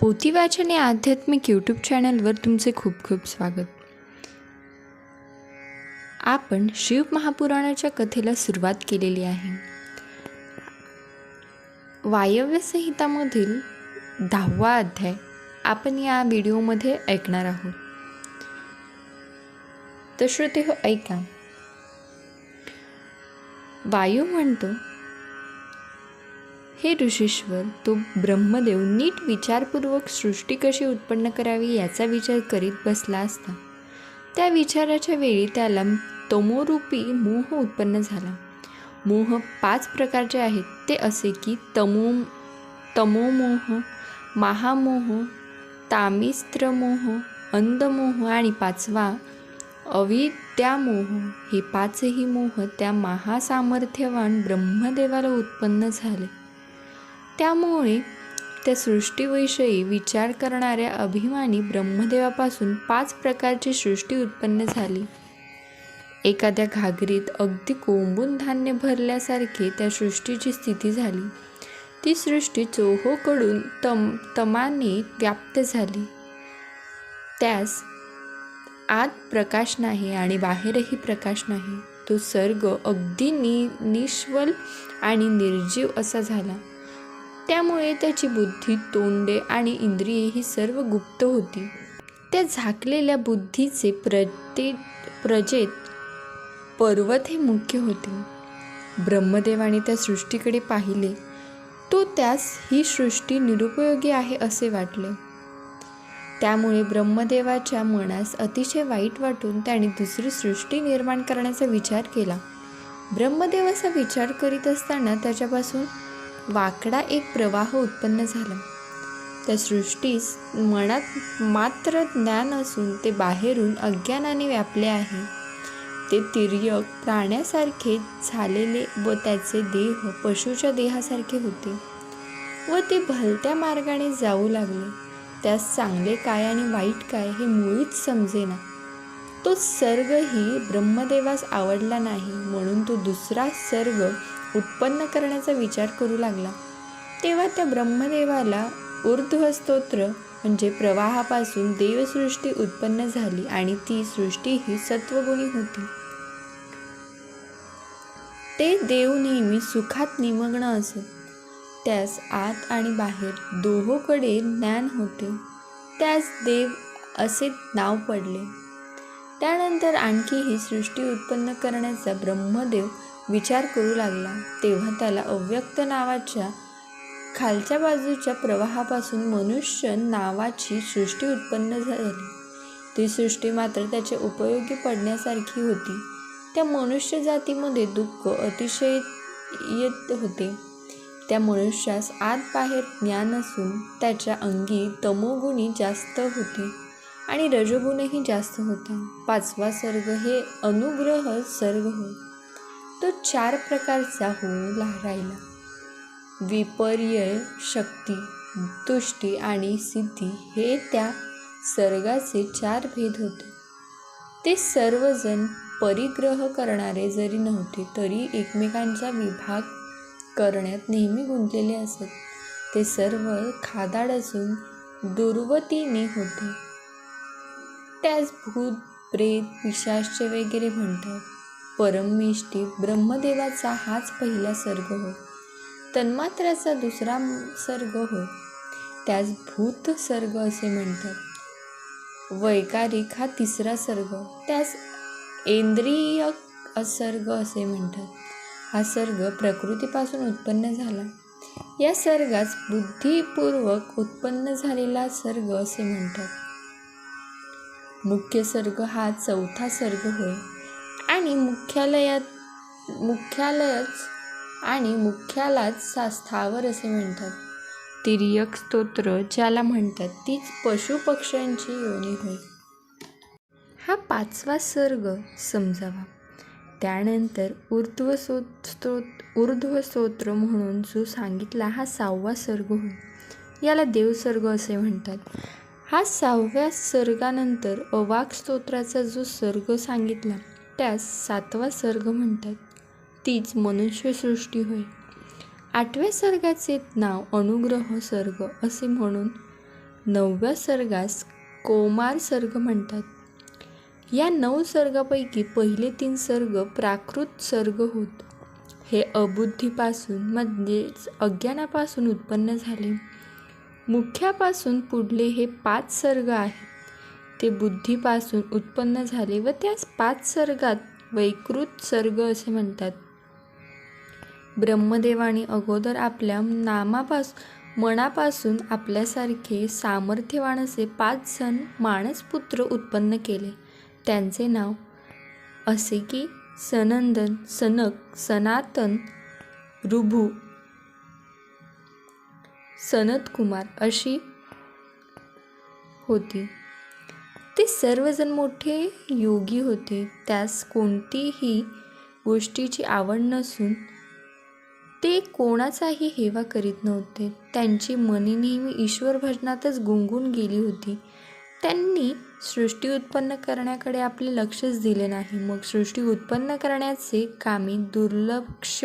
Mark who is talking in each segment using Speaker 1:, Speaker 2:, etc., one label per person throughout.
Speaker 1: पोथीवाचन या आध्यात्मिक यूट्यूब चॅनलवर तुमचे खूप खूप स्वागत. आपण शिव महापुराणाच्या कथेला सुरुवात केलेली आहे. वायव्य संहितामधील दहावा अध्याय आपण या व्हिडिओमध्ये ऐकणार आहोत. तर श्रोते हो ऐका. वायू म्हणतो हे ऋषीश्वर तो ब्रह्मदेव नीट विचारपूर्वक सृष्टी कशी उत्पन्न करावी याचा विचार करीत बसला असता. त्या विचाराच्या वेळी त्याला तमोरूपी मोह उत्पन्न झाला. मोह पाच प्रकारचे आहेत. ते असे की तमो तमोमोह महामोह तामिस्त्रमोह अंधमोह आणि पाचवा अविद्यामोह. हे पाचही मोह त्या महासामर्थ्यवान ब्रह्मदेवाला उत्पन्न झाले. त्यामुळे त्या सृष्टीविषयी विचार करणाऱ्या अभिमानी ब्रह्मदेवापासून पाच प्रकारची सृष्टी उत्पन्न झाली. एखाद्या घागरीत अगदी कोंबून धान्य भरल्यासारखे त्या सृष्टीची स्थिती झाली. ती सृष्टी चोहोकडून तम तमाने व्याप्त झाली. त्यास आत प्रकाश नाही आणि बाहेरही प्रकाश नाही. तो सर्ग अगदी नि निश्वल आणि निर्जीव असा झाला. त्यामुळे त्याची बुद्धी तोंडे आणि इंद्रिये ही सर्व गुप्त होती. त्या झाकलेल्या बुद्धीचे प्रते प्रजेत पर्वत हे मुख्य होते. ब्रह्मदेवाने त्या सृष्टीकडे पाहिले तो त्यास ही सृष्टी निरुपयोगी आहे असे वाटले. त्यामुळे ब्रह्मदेवाच्या मनास अतिशय वाईट वाटून त्याने दुसरी सृष्टी निर्माण करण्याचा विचार केला. ब्रह्मदेवाचा विचार करीत असताना त्याच्यापासून वाकडा एक प्रवाह उत्पन्न झाला. त्या सृष्टीस मनात मात्र ज्ञान असून ते बाहेरून अज्ञानाने व्यापले आहे. ते तिर्यक प्राण्यासारखे झालेले व त्याचे देह पशुच्या देहासारखे होते व ते भलत्या मार्गाने जाऊ लागले. त्यास चांगले काय आणि वाईट काय हे मुळीच समजेना. तो सर्गही ब्रह्मदेवास आवडला नाही म्हणून तो दुसरा सर्ग उत्पन्न करण्याचा विचार करू लागला. तेव्हा त्या ब्रह्मदेवाला ऊर्ध्व स्तोत्र म्हणजे प्रवाहापासून देवसृष्टी उत्पन्न झाली आणि ती सृष्टी ही सत्वगुणी होती. ते देव नेहमी सुखात निमग्न असत त्यास आत आणि बाहेर दोहोकडे ज्ञान होते. त्यास देव असे नाव पडले. त्यानंतर आणखी ही सृष्टी उत्पन्न करण्याचा ब्रह्मदेव विचार करू लागला. तेव्हा त्याला अव्यक्त नावाच्या खालच्या बाजूच्या प्रवाहापासून मनुष्य नावाची सृष्टी उत्पन्न झाली. ती सृष्टी मात्र त्याच्या उपयोगी पडण्यासारखी होती. त्या मनुष्य जातीमध्ये दुःख अतिशय येत होते. त्या मनुष्यास आत बाहेर ज्ञान असून त्याच्या अंगी तमोगुणी जास्त होती आणि रजोगुणही जास्त होता. पाचवा सर्ग हे अनुग्रह सर्ग होय. तो चार प्रकारचा होऊ राहिला. विपर्य शक्ती तुष्टी आणि सिद्धी हे त्या सर्गाचे चार भेद होते. ते सर्वजण परिग्रह करणारे जरी नव्हते तरी एकमेकांचा विभाग करण्यात नेहमी गुंतलेले असत. ते सर्व खादाड असून दुर्वतीने होते. त्यास भूत प्रेत पिशाश्च वगैरे म्हणतात. परमनिष्ठी ब्रह्मदेवाचा हाच पहिला सर्ग होय तन्मात्राचा दुसरा सर्ग होय त्यास भूत सर्ग असे म्हणतात. वैकारिक हा तिसरा सर्ग त्यास इंद्रिय असर्ग असे म्हणतात. हा सर्ग प्रकृतीपासून उत्पन्न झाला. या सर्गास बुद्धिपूर्वक उत्पन्न झालेला सर्ग असे म्हणतात. मुख्य सर्ग हा चौथा सर्ग होय. आणि मुख्यालयात मुख्यालयच आणि मुख्यालाच स्थावर असे म्हणतात. तिर्यक स्तोत्र ज्याला म्हणतात तीच पशुपक्ष्यांची योनी होय. हा पाचवा सर्ग समजावा. त्यानंतर ऊर्ध्व स्तोत ऊर्ध्वस्तोत्र म्हणून जो सांगितला हा सहावा सर्ग होय. याला देवसर्ग असे म्हणतात. हा सहाव्या सर्गानंतर अवाक स्तोत्राचा जो सर्ग सांगितला त्यास सातवा सर्ग म्हणतात. तीच मनुष्यसृष्टी होय. आठव्या सर्गाचे नाव अनुग्रह सर्ग असे म्हणून नवव्या सर्गास कोमार सर्ग म्हणतात. या नऊ सर्गापैकी पहिले तीन सर्ग प्राकृत सर्ग होत. हे अबुद्धीपासून म्हणजेच अज्ञानापासून उत्पन्न झाले. मुख्यापासून पुढले हे पाच सर्ग आहेत. ते बुद्धीपासून उत्पन्न झाले व त्यास पाच सर्गात वैकृत सर्ग असे म्हणतात. ब्रह्मदेवाने अगोदर आपल्या नामापासून मनापासून आपल्यासारखे सामर्थ्यवान असे पाच जण मानसपुत्र उत्पन्न केले. त्यांचे नाव असे की सनंदन सनक सनातन ऋभू सनतकुमार अशी होती. ते सर्वजण मोठे योगी होते. त्यास कोणतीही गोष्टीची आवड नसून ते कोणाचाही हेवा करीत नव्हते. त्यांची मने नेहमी ईश्वर भजनातच गुंगून गेली होती. त्यांनी सृष्टी उत्पन्न करण्याकडे आपले लक्षच दिले नाही. मग सृष्टी उत्पन्न करण्याचे कामी दुर्लक्ष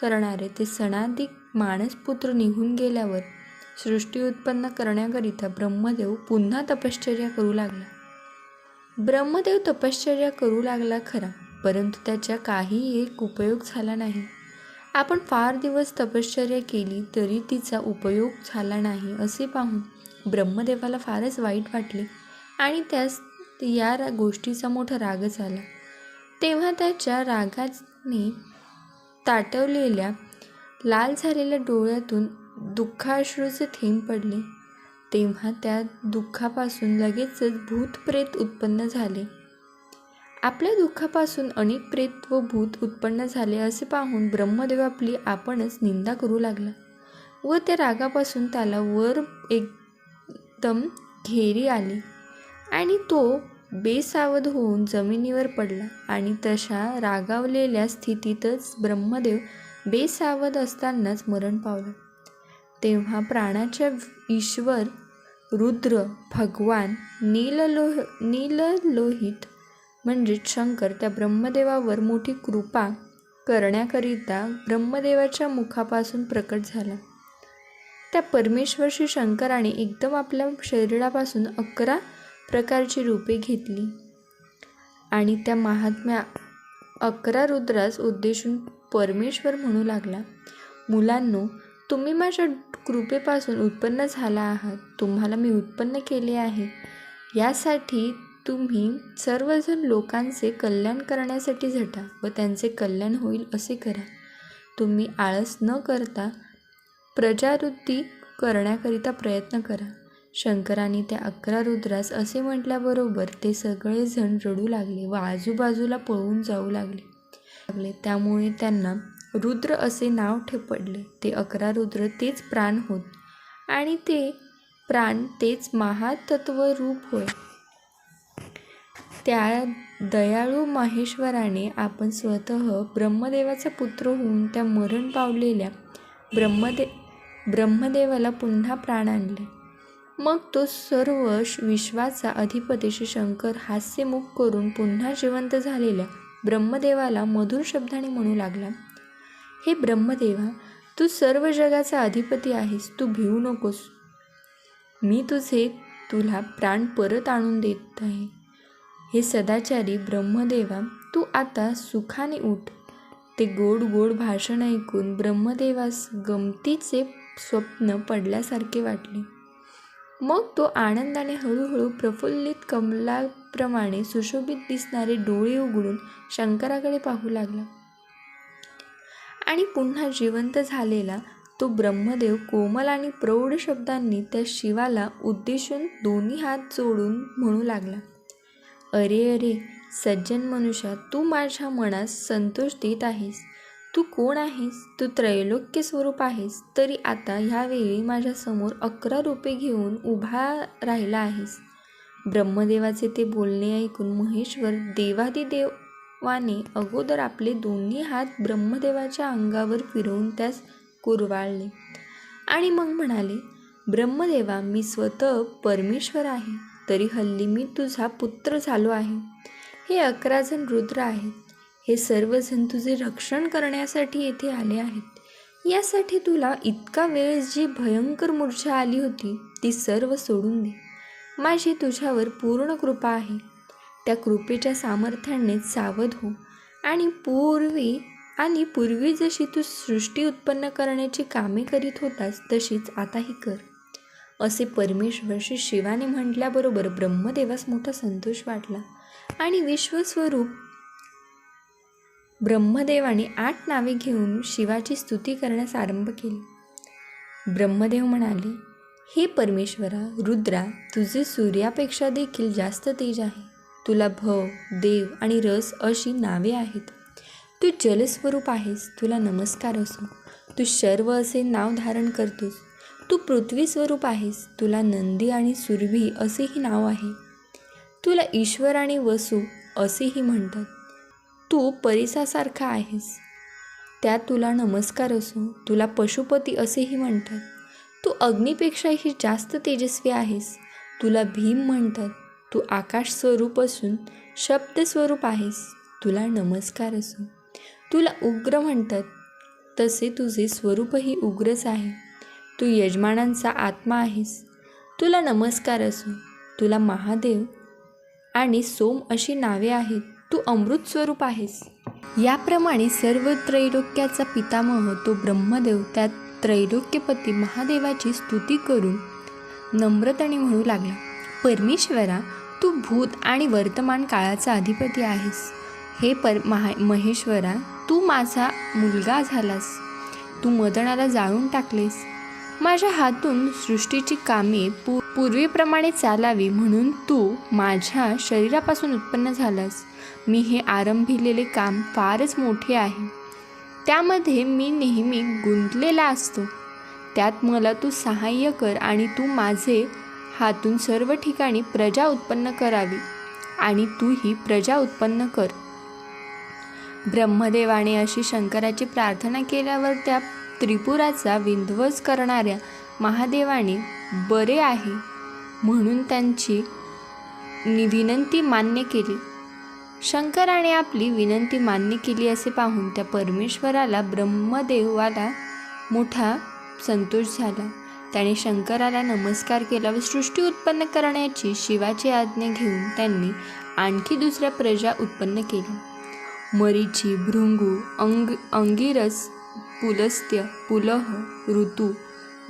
Speaker 1: करणारे ते सणाधिक मानसपुत्र निघून गेल्यावर सृष्टी उत्पन्न करण्याकरिता ब्रह्मदेव पुन्हा तपश्चर्या करू लागला. ब्रह्मदेव तपश्चर्या करू लागला खरा परंतु त्याच्या काही एक उपयोग झाला नाही. आपण फार दिवस तपश्चर्या केली तरी तिचा उपयोग झाला नाही असे पाहून ब्रह्मदेवाला फारच वाईट वाटले आणि त्यास या रा गोष्टीचा मोठा रागच आला तेव्हा त्याच्या रागाने ताटवलेल्या लाल झालेल्या डोळ्यातून दुःखाश्रूचे थेंब पडले. तेव्हा त्या दुःखापासून लगेचच भूतप्रेत उत्पन्न झाले. आपल्या दुःखापासून अनेक प्रेत व भूत उत्पन्न झाले असे पाहून ब्रह्मदेव आपली आपणच निंदा करू लागला व त्या रागापासून त्याला वर एकदम घेरी आली आणि तो बेसावध होऊन जमिनीवर पडला आणि तशा रागावलेल्या स्थितीतच ब्रह्मदेव बेसावध असतानाच मरण पावला. तेव्हा प्राणाच्या ईश्वर रुद्र भगवान नीललोह नीललोहित म्हणजेच शंकर. त्या ब्रह्मदेवावर मोठी कृपा करण्याकरिता ब्रह्मदेवाच्या मुखापासून प्रकट झाला. त्या परमेश्वर श्री शंकराने एकदम आपल्या शरीरापासून अकरा प्रकारची रूपे घेतली. आणि त्या महात्म्या अकरा रुद्रास उद्देशून परमेश्वर म्हणू लागला. मुलांनो तुम्ही माझ्या कृपेपासून उत्पन्न झाला आहात. तुम्हाला मी उत्पन्न केले आहे. यासाठी तुम्ही सर्वजण लोकांचे कल्याण करण्यासाठी झटा व त्यांचे कल्याण होईल असे करा. तुम्ही आळस न करता प्रजावृत्ती करण्याकरिता प्रयत्न करा. शंकराने त्या अकरा रुद्रास असे म्हटल्याबरोबर ते सगळेजण रडू लागले व आजूबाजूला पळून जाऊ लागले. लागले त्यामुळे त्यांना रुद्र असे नाव ठेपडले. ते अकरा रुद्र तेच प्राण होत. आणि ते प्राण तेच महातत्व रूप होय. त्या दयाळू माहेश्वराने आपण स्वतः ब्रह्मदेवाचा पुत्र होऊन त्या मरण पावलेल्या ब्रह्मदे ब्रह्मदेवाला पुन्हा प्राण आणले. मग तो सर्व विश्वाचा अधिपती श्री शंकर हास्यमुख करून पुन्हा जिवंत झालेल्या ब्रह्मदेवाला मधुर शब्दाने म्हणू लागला. हे ब्रह्मदेवा तू सर्व जगाचा अधिपती आहेस तू भिवू नकोस. मी तुझे तुला प्राण परत आणून देत आहे. हे सदाचारी ब्रह्मदेवा तू आता सुखाने उठ. ते गोड गोड भाषण ऐकून ब्रह्मदेवास गमतीचे स्वप्न पडल्यासारखे वाटले. मग तो आनंदाने हळूहळू प्रफुल्लित कमलाप्रमाणे सुशोभित दिसणारे डोळे उघडून शंकराकडे पाहू लागला. आणि पुन्हा जिवंत झालेला तो ब्रह्मदेव कोमल आणि प्रौढ शब्दांनी त्या शिवाला उद्देशून दोन्ही हात जोडून म्हणू लागला अरे अरे सज्जन मनुष्या तू माझ्या मनास संतोष देत आहेस. तू कोण आहेस? तू त्रैलोक्य स्वरूप आहेस. तरी आता ह्यावेळी माझ्यासमोर अकरा रुपये घेऊन उभा राहिला आहेस. ब्रह्मदेवाचे ते बोलणे ऐकून महेश्वर वाने अगोदर आपले दोन्ही हात ब्रह्मदेवाच्या अंगावर फिरवून त्यास कुरवाळले. आणि मग म्हणाले ब्रह्मदेवा मी स्वतः परमेश्वर आहे तरी हल्ली मी तुझा पुत्र झालो आहे. हे अकरा जण रुद्र आहेत. हे सर्वजण तुझे रक्षण करण्यासाठी येथे आले आहेत. यासाठी तुला इतका वेळ जी भयंकर मूर्छा आली होती ती सर्व सोडून दे. माझी तुझ्यावर पूर्ण कृपा आहे. त्या कृपेच्या सामर्थ्याने सावध हो. आणि पूर्वी आणि पूर्वी जशी तू सृष्टी उत्पन्न करण्याची कामे करीत होतास तशीच आताही कर. असे परमेश्वर श्री शिवाने म्हटल्याबरोबर ब्रह्मदेवास मोठा संतोष वाटला. आणि विश्वस्वरूप ब्रह्मदेवाने आठ नावे घेऊन शिवाची स्तुती करण्यास आरंभ केली. ब्रह्मदेव म्हणाले हे परमेश्वरा रुद्रा तुझे सूर्यापेक्षा देखील जास्त तेज आहे. तुला भव देव आणि रस अशी नावे आहेत. तू जलस्वरूप आहेस तुला नमस्कार असो. तू शर्व असे नाव धारण करतोस. तू पृथ्वी स्वरूप आहेस तुला नंदी आणि सुरभी असेही नाव आहे. तुला ईश्वर आणि वसू असेही म्हणतात. तू परिसासारखा आहेस. त्यात तुला नमस्कार असो तुला पशुपती असेही म्हणतात. तू अग्नीपेक्षाही जास्त तेजस्वी आहेस. तुला भीम म्हणतात. तू आकाश स्वरूप असून शब्द स्वरूप आहेस तुला नमस्कार असो. तुला उग्र म्हणतात तसे तुझे स्वरूपही उग्रच आहे. तू यजमानांचा आत्मा आहेस तुला नमस्कार असो. तुला महादेव आणि सोम अशी नावे आहेत तू अमृत स्वरूप आहेस. याप्रमाणे सर्व त्रैलोक्याचा पितामह तो ब्रह्मदेव त्या त्रैलोक्यपती महादेवाची स्तुती करून नम्रतने म्हणू लागला. परमेश्वरा तू भूत आणि वर्तमान काळाचा अधिपती आहेस. हे पर महा महेश्वरा तू माझा मुलगा झालास. तू मदनाला जाळून टाकलेस. माझ्या हातून सृष्टीची कामे पू पूर्वीप्रमाणे चालावी म्हणून तू माझ्या शरीरापासून उत्पन्न झालास. मी हे आरंभिलेले काम फारच मोठे आहे. त्यामध्ये मी नेहमी गुंतलेला असतो. त्यात मला तू सहाय्य कर आणि तू माझे हातून सर्व ठिकाणी प्रजा उत्पन्न करावी आणि तू ही प्रजा उत्पन्न कर. ब्रह्मदेवाने अशी शंकराची प्रार्थना केल्यावर त्या त्रिपुराचा विध्वंस करणाऱ्या महादेवाने बरे आहे म्हणून त्यांची नि- विनंती मान्य केली. शंकराने आपली विनंती मान्य केली असे पाहून त्या परमेश्वराला ब्रह्मदेवाला मोठा संतोष झाला. त्याने शंकराला नमस्कार केला व सृष्टी उत्पन्न करण्याची शिवाची आज्ञा घेऊन त्यांनी आणखी दुसऱ्या प्रजा उत्पन्न केल्या मरीची भृंगू अंग अंगिरस पुलस्त्य पुलह ऋतू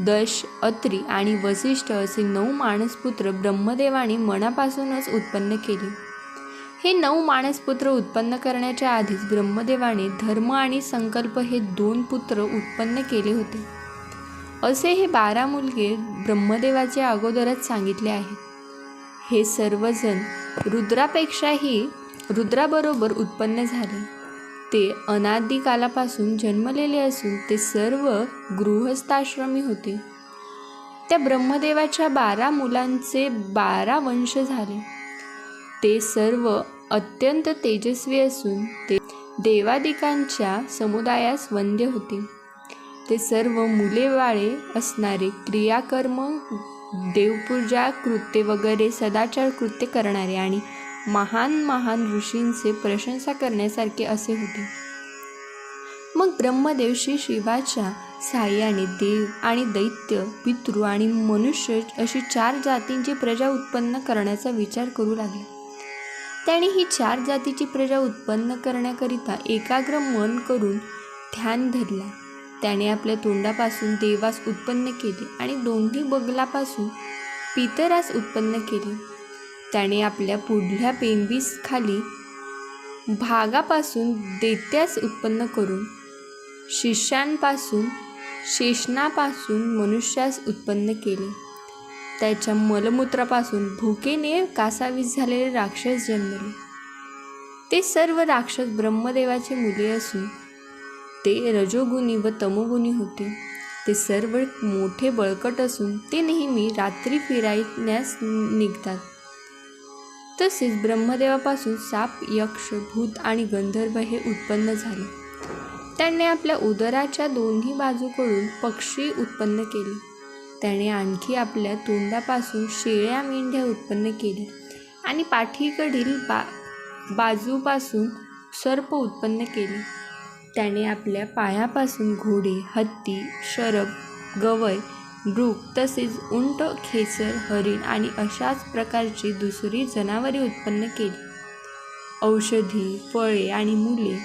Speaker 1: दश अत्री आणि वसिष्ठ असे नऊ मानसपुत्र ब्रह्मदेवाने मनापासूनच उत्पन्न केले. हे नऊ मानसपुत्र उत्पन्न करण्याच्या आधीच ब्रह्मदेवाने धर्म आणि संकल्प हे दोन पुत्र उत्पन्न केले होते. असे हे बारा मुलगे ब्रह्मदेवाचे अगोदरच सांगितले आहेत. हे सर्वजण रुद्रापेक्षाही रुद्राबरोबर उत्पन्न झाले. ते अनादिकालापासून जन्मलेले असून ते सर्व गृहस्थाश्रमी होते. त्या ब्रह्मदेवाच्या बारा मुलांचे बारा वंश झाले. ते सर्व अत्यंत तेजस्वी असून ते देवादिकांच्या समुदायास वंद्य होते. ते सर्व मुलेवाळे असणारे क्रियाकर्म देवपूजा कृत्ये वगैरे सदाचार कृत्य करणारे आणि महान महान ऋषींचे प्रशंसा करण्यासारखे असे होते. मग ब्रह्मदेव श्री शिवाच्या साह्याने देव आणि दैत्य पितृ आणि मनुष्य अशी चार जातींची प्रजा उत्पन्न करण्याचा विचार करू लागला. त्याने ही चार जातीची प्रजा उत्पन्न करण्याकरिता एकाग्र मन करून ध्यान धरला. त्याने आपल्या तोंडापासून देवास उत्पन्न केले आणि दोन्ही बगलापासून पितरास उत्पन्न केले. त्याने आपल्या पुढल्या पेंबीस खाली भागापासून देत्यास उत्पन्न करून शिष्यांपासून शेषणापासून मनुष्यास उत्पन्न केले. त्याच्या मलमूत्रापासून भुकेने कासावीस झालेले राक्षस जन्मले. ते सर्व राक्षस ब्रह्मदेवाचे मुले असून ते रजोगुणी व तमोगुणी होते. ते सर्व मोठे बळकट असून ते नेहमी रात्री फिरायण्यास निघतात. तसेच ब्रह्मदेवापासून साप यक्ष भूत आणि गंधर्व हे उत्पन्न झाले. त्याने आपल्या उदराच्या दोन्ही बाजूकडून पक्षी उत्पन्न केले. त्याने आणखी आपल्या तोंडापासून शेळ्या मेंढ्या उत्पन्न केल्या आणि पाठीकडील बा बाजूपासून सर्प उत्पन्न केले. त्याने आपल्या पायापासून घोडे हत्ती शरब गवय मृग तसेच उंट खेचर हरिण आणि अशाच प्रकारची दुसरी जनावरे उत्पन्न केली. औषधी फळे आणि मुले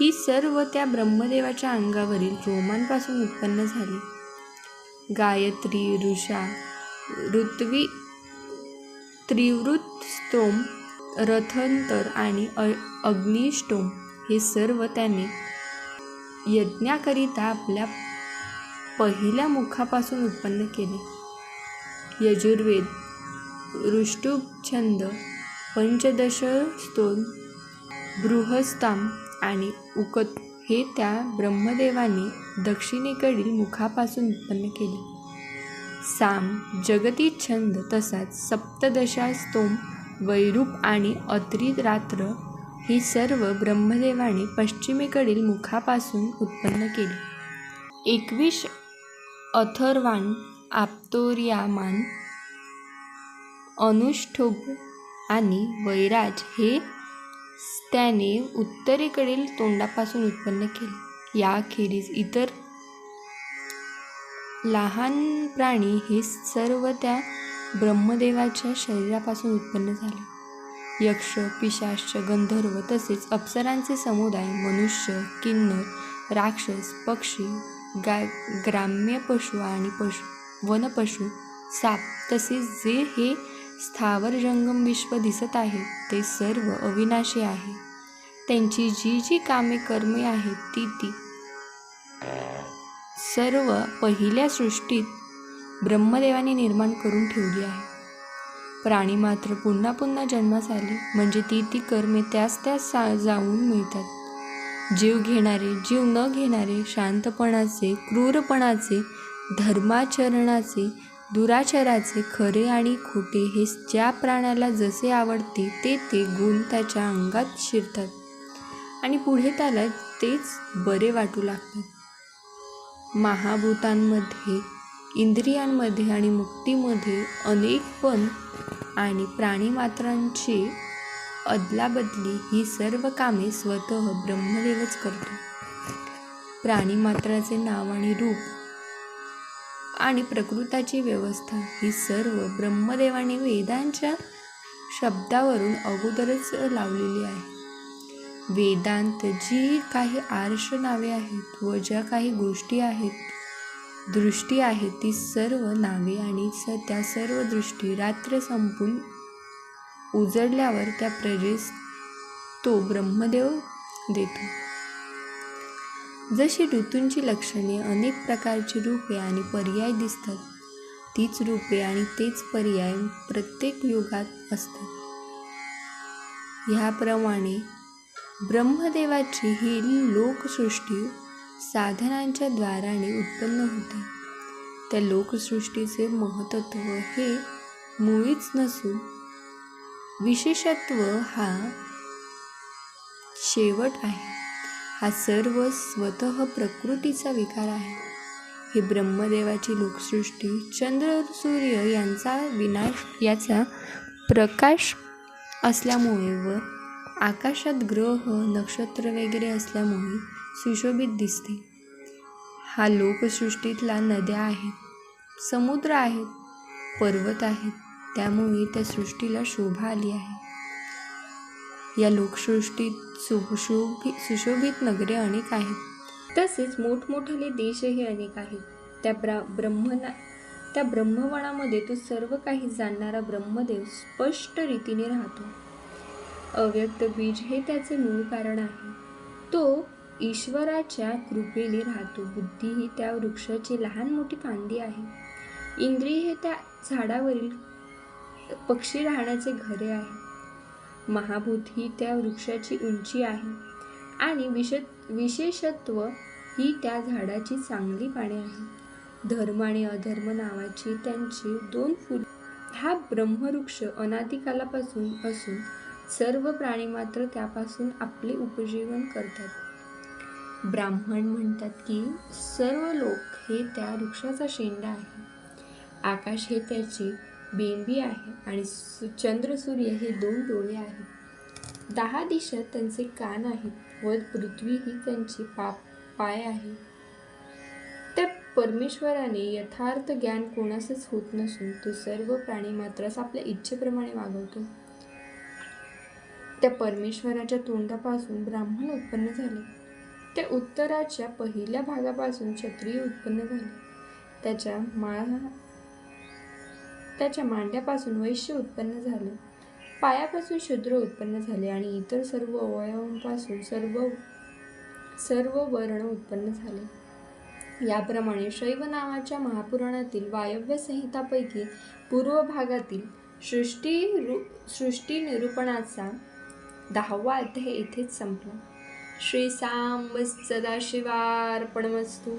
Speaker 1: ही सर्व त्या ब्रह्मदेवाच्या अंगावरील रोमांपासून उत्पन्न झाली. गायत्री ऋषा ऋत्वी त्रिवृत स्तोम रथंतर आणि अ अग्निष्टोम हे सर्व त्याने यज्ञाकरिता आपल्या पहिल्या मुखापासून उत्पन्न केले. यजुर्वेद ऋष्टुप छंद पंचदश स्तोन बृहस्ताम आणि उकत हे त्या ब्रह्मदेवाने दक्षिणेकडील मुखापासून उत्पन्न केले. साम जगती छंद तसाच सप्तदशा स्तोम वैरूप आणि अत्री रात्र ही सर्व ब्रह्मदेवाने पश्चिमेकडील मुखापासून उत्पन्न केली. एकवीस अथर्वान आप्तोर्यामान अनुष्ठुभ आणि वैराज हे त्याने उत्तरेकडील तोंडापासून उत्पन्न केले. याखेरीज इतर लहान प्राणी हे सर्व त्या ब्रह्मदेवाच्या शरीरापासून उत्पन्न झाले. यक्ष पिशाश्च गंधर्व तसेच अप्सरांचे समुदाय मनुष्य किन्नर राक्षस पक्षी गा ग्राम्य पशु आणि पशु वनपशु साप तसेच जे हे स्थावर जंगम विश्व दिसत आहे ते सर्व अविनाशी आहे. त्यांची जी जी कामे कर्मे आहेत ती ती. सर्व पहिल्या सृष्टीत ब्रह्मदेवाने निर्माण करून ठेवली आहे. प्राणी मात्र पुन्हा पुन्हा जन्मास आले. म्हणजे ती ती कर्मे त्यास त्यास सा जाऊन मिळतात. जीव घेणारे जीव न घेणारे शांतपणाचे क्रूरपणाचे धर्माचरणाचे दुराचाराचे खरे आणि खोटे हे ज्या प्राण्याला जसे आवडते ते ते गुण त्याच्या अंगात शिरतात. आणि पुढे त्याला तेच बरे वाटू लागतात. महाभूतांमध्ये इंद्रियांमध्ये आणि मुक्तीमध्ये अनेक पण आणि प्राणीमात्रांची अदलाबदली ही सर्व कामे स्वतः ब्रह्मदेवच करतो. प्राणीमात्राचे नाव आणि रूप आणि प्रकृताची व्यवस्था ही सर्व ब्रह्मदेवाने वेदांच्या शब्दावरून अगोदरच लावलेली आहे. वेदांत जी काही आर्ष नावे आहेत व ज्या काही गोष्टी आहेत दृष्टी आहे ती सर्व नावे आणि स त्या सर्व दृष्टी रात्र संपून उजडल्यावर त्या प्रजेस तो ब्रह्मदेव देतो. जशी ऋतूंची लक्षणे अनेक प्रकारची रूपे आणि पर्याय दिसतात तीच रूपे आणि तेच पर्याय प्रत्येक युगात असतात. ह्याप्रमाणे ब्रह्मदेवाची ही लोकसृष्टी साधनांच्या द्वाराने उत्पन्न होते. त्या लोकसृष्टीचे महत्त्व हे मुळीच नसून विशेषत्व हा शेवट आहे. हा सर्व स्वतः प्रकृतीचा विकार आहे. ही ब्रह्मदेवाची लोकसृष्टी चंद्र सूर्य यांचा विनाश याचा प्रकाश असल्यामुळे व आकाशात ग्रह नक्षत्र वगैरे असल्यामुळे सुशोभित दिसते. हा लोकसृष्टीतला नद्या आहेत समुद्र आहेत पर्वत आहेत. त्यामुळे त्या सृष्टीला शोभा आली आहे. या लोकसृष्टीत सुशोभी सुशोभित नगरे अनेक आहेत. तसेच मोठमोठाले देशही अनेक आहेत. त्या ब्रा ब्रह्मना त्या ब्रह्मवनामध्ये तो सर्व काही जाणणारा ब्रह्मदेव स्पष्ट रीतीने राहतो. अव्यक्त बीज हे त्याचे मूळ कारण आहे. तो ईश्वराच्या कृपेने राहतो. बुद्धी ही त्या वृक्षाची लहान मोठी फांदी आहे. इंद्रिय हे त्या झाडावरील पक्षी राहण्याचे घरे आहे. महाभूत ही त्या वृक्षाची उंची आहे. आणि विश विशेषत्व ही त्या झाडाची चांगली पाने आहे. धर्म आणि अधर्म नावाची त्यांची दोन फुल. हा ब्रह्मवृक्ष अनादिकालापासून असून सर्व प्राणी मात्र त्यापासून आपले उपजीवन करतात. ब्राह्मण म्हणतात की सर्व लोक हे त्या वृक्षाचा शेंडा आहे. आकाश हे त्याची बेंबी आहे आणि सु चंद्र सूर्य हे दोन डोळे आहेत. दहा दिशा त्यांचे कान आहेत व पृथ्वी ही त्यांची पा पाय आहे. त्या परमेश्वराने यथार्थ ज्ञान कोणासच होत नसून तो सर्व प्राणी मात्रास आपल्या इच्छेप्रमाणे वागवतो. त्या परमेश्वराच्या तोंडापासून ब्राह्मण उत्पन्न झाले. त्या उत्तराच्या पहिल्या भागापासून क्षत्रिय उत्पन्न झाले. त्याच्या मा त्याच्या मांड्यापासून वैश्य उत्पन्न झाले. पायापासून शूद्र उत्पन्न झाले आणि इतर सर्व अवयवांपासून सर्व सर्व वर्ण उत्पन्न झाले. याप्रमाणे शैव नावाच्या महापुराणातील वायव्य संहितापैकी पूर्व भागातील सृष्टी रु सृष्टी निरूपणाचा दहावा अध्याय येथेच संपला. श्री सांब सदाशिवार्पणमस्तू